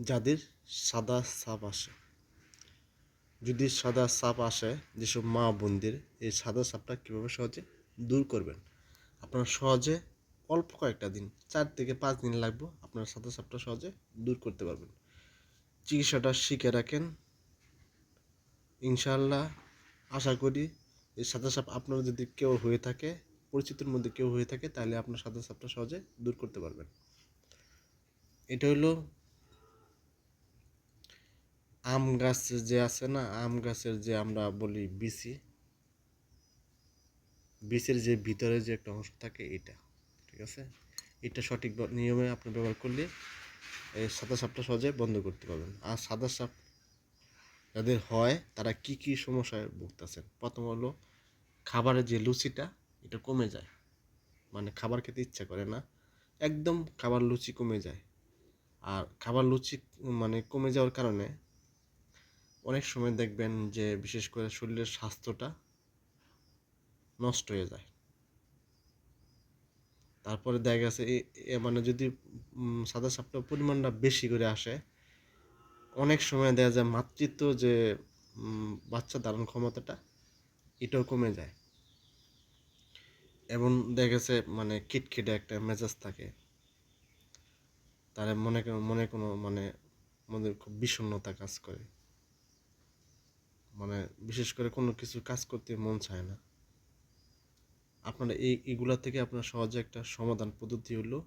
যাদের সাদা সাপ আসে। যদি সাদা সাপ আসে, যেসব মা বোনদের, এই সাদা সাপটা কীভাবে সহজে দূর করবেন? আপনারা সহজে অল্প কয়েকটা দিন, চার থেকে পাঁচ দিন লাগবে আপনারা সাদা সাপটা সহজে দূর করতে পারবেন। চিকিৎসাটা শিখে রাখেন। ইনশাল্লাহ আশা করি এই সাদা সাপ আপনার যদি কেউ হয়ে থাকে, পরিচিতির মধ্যে কেউ হয়ে থাকে, তাহলে আপনার সাদা সাপটা সহজে দূর করতে পারবেন। এটা হলো আম গাছ যে আছে না, আম গাছের যে আমরা বলি বিচি বীজের যে ভিতরে যে একটা অংশ থাকে এটা, ঠিক আছে? এটা সঠিক নিয়মে আপনি ব্যবহার করলে এই সাদা সাপটা সহজে বন্ধ করতে পারবেন। আর সাদা সাপ যাদের হয়, তারা কি কি সমস্যায় ভুগতেছেন? প্রথম হলো খাবারের যে লুচিটা, এটা কমে যায়। মানে খাবার খেতে ইচ্ছা করে না। একদম খাবার লুচি কমে যায়। আর খাবার লুচি মানে কমে যাওয়ার কারণে অনেক সময় দেখবেন যে, বিশেষ করে শরীরের স্বাস্থ্যটা নষ্ট হয়ে যায়। তারপরে দেখা গেছে মানে যদি সাদা সাপটার পরিমাণটা বেশি করে আসে, অনেক সময় দেখা যায় মাতৃত্ব যে বাচ্চা ধারণ ক্ষমতাটা, এটাও কমে যায়। এবং দেখা গেছে মানে খিটখিটে একটা মেজাজ থাকে। তারা মনে মনে কোনো মানে মনে খুব বিষণ্ণতা কাজ করে। মানে বিশেষ করে কোনো কিছু কাজ করতে মন চায় না। আপনারা এই, এগুলা থেকে আপনার সহজে একটা সমাধান পদ্ধতি হলো,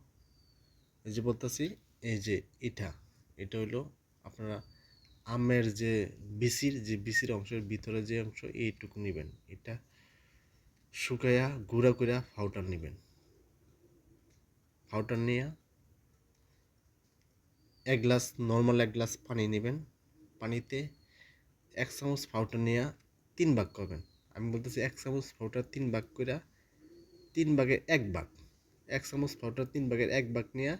এই যে বলতেছি, এই যে এটা এটা হলো আপনারা আমের যে বিচির যে বিচির অংশের ভিতরে যে অংশ, এইটুকু নেবেন। এটা শুকাইয়া গুঁড়া করে ফাউটার নেবেন। পাউডার নিয়ে এক গ্লাস নর্মাল এক গ্লাস পানি নেবেন। পানিতে এক চামচ পাউডার নিয়ে তিন ভাগ করবেন। আমি বলতেছি এক চামচ পাউডার তিন ভাগ করে তিন ভাগের এক ভাগ। এক চামচ পাউডার তিন ভাগের এক ভাগ নিয়ে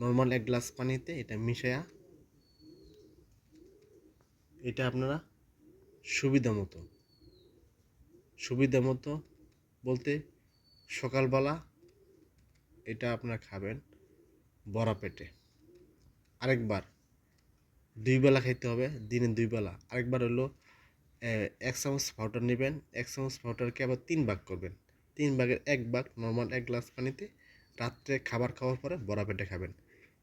নর্মাল এক গ্লাস পানিতে এটা মিশায়া এটা আপনারা সুবিধা মতো সুবিধা মতো বলতে সকালবেলা এটা আপনারা খাবেন বড়া পেটে। আরেকবার দুই বেলা খাইতে হবে, দিনে দুই বেলা। আরেকবার হলো এক চামচ পাউডার নেবেন, এক চামচ পাউডারকে আবার তিন ভাগ করবেন। তিন ভাগের এক ভাগ নর্মাল এক গ্লাস পানিতে রাত্রে খাবার খাওয়ার পরে বড়া পেটে খাবেন।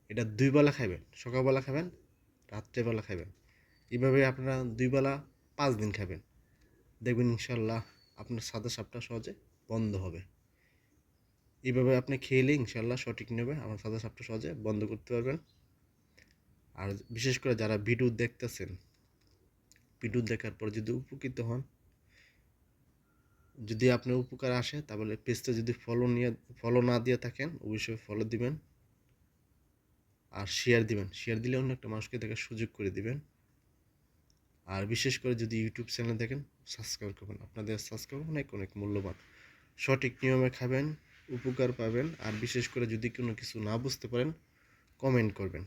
এটা দুই বেলা খাবেন সকালবেলা খাবেন রাত্রেবেলা খাবেন এইভাবে আপনারা দুই বেলা পাঁচ দিন খাবেন। দেখবেন ইনশাল্লাহ আপনার সাদা সাপটা সহজে বন্ধ হবে। এইভাবে আপনি খেলে ইনশাল্লাহ সঠিক নেবে আমার সাদা সাপটা সহজে বন্ধ করতে পারবেন। আর বিশেষ করে যারা ভিডিও দেখতেছেন, ভিডিও দেখার পর যদি উপকৃত হন, যদি আপনার উপকার আসে, তাহলে পেজটা যদি ফলো নিয়ে ফলো না দিয়ে থাকেন, অবশ্যই ফলো দিবেন আর শেয়ার দিবেন। শেয়ার দিলে অন্য একটা মানুষকে দেখার সুযোগ করে দিবেন। আর বিশেষ করে যদি ইউটিউব চ্যানেল দেখেন সাবস্ক্রাইব করবেন। আপনাদের সাবস্ক্রাইব অনেক অনেক মূল্যবান। সঠিক নিয়মে খাবেন, উপকার পাবেন। আর বিশেষ করে যদি কোনো কিছু না বুঝতে পারেন কমেন্ট করবেন।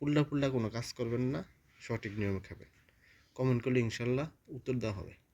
উল্টা পুল্টা কোনো কাজ করবেন না, সঠিক নিয়মে খাবেন। কমেন্ট করলে ইনশাল্লাহ উত্তর দেওয়া হবে।